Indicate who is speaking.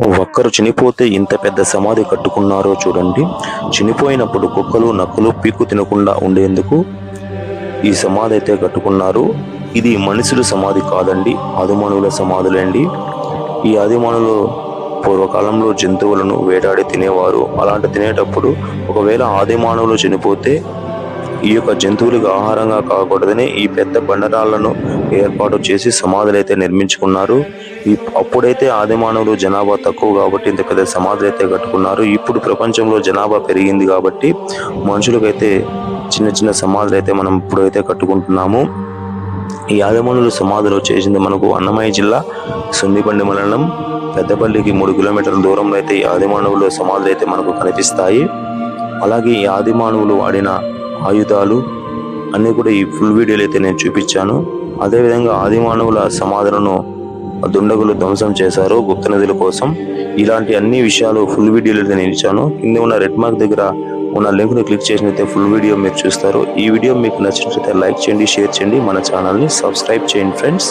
Speaker 1: ఒక్కరు చనిపోతే ఇంత పెద్ద సమాధి కట్టుకున్నారో చూడండి. చనిపోయినప్పుడు కుక్కలు నక్కలు పీక్కు తినకుండా ఉండేందుకు ఈ సమాధి అయితే కట్టుకున్నారు. ఇది మనుషుల సమాధి కాదండి ఆదిమానవుల సమాధులండి. ఈ ఆదిమానులు పూర్వకాలంలో జంతువులను వేటాడి తినేవారు. అలాంటి తినేటప్పుడు ఒకవేళ ఆదిమానవులు చనిపోతే ఈ యొక్క జంతువులకు ఆహారంగా కాకూడదని ఈ పెద్ద బండరాళ్ళను ఏర్పాటు చేసి సమాధులు అయితే నిర్మించుకున్నారు. ఈ అప్పుడైతే ఆదిమానవులు జనాభా తక్కువ కాబట్టి ఇంత పెద్ద సమాధులు అయితే కట్టుకున్నారు. ఇప్పుడు ప్రపంచంలో జనాభా పెరిగింది కాబట్టి మనుషులకైతే చిన్న చిన్న సమాధులు అయితే మనం ఇప్పుడైతే కట్టుకుంటున్నాము. ఈ ఆదిమానులు సమాధిలో చేసింది మనకు అన్నమయ్య జిల్లా సున్నిబండి మండలం. పెద్దపల్లికి మూడు కిలోమీటర్ల దూరంలో అయితే ఈ ఆదిమానవుల సమాధులు అయితే మనకు కనిపిస్తాయి. అలాగే ఈ ఆదిమానవులు వాడిన ఆయుధాలు అన్నీ కూడా ఈ ఫుల్ వీడియోలు అయితే నేను చూపించాను. అదేవిధంగా ఆదిమానవుల సమాధులను దుండగులు ధ్వంసం చేశారు గుప్త నిధుల కోసం. ఇలాంటి అన్ని విషయాలు ఫుల్ వీడియోలు అయితే నేను ఇచ్చాను. కింద ఉన్న రెడ్ మార్క్ దగ్గర ఉన్న లింక్ను క్లిక్ చేసినైతే ఫుల్ వీడియో మీరు చూస్తారు. ఈ వీడియో మీకు నచ్చినట్లయితే లైక్ చేయండి షేర్ చేయండి. మన ఛానల్ని సబ్స్క్రైబ్ చేయండి ఫ్రెండ్స్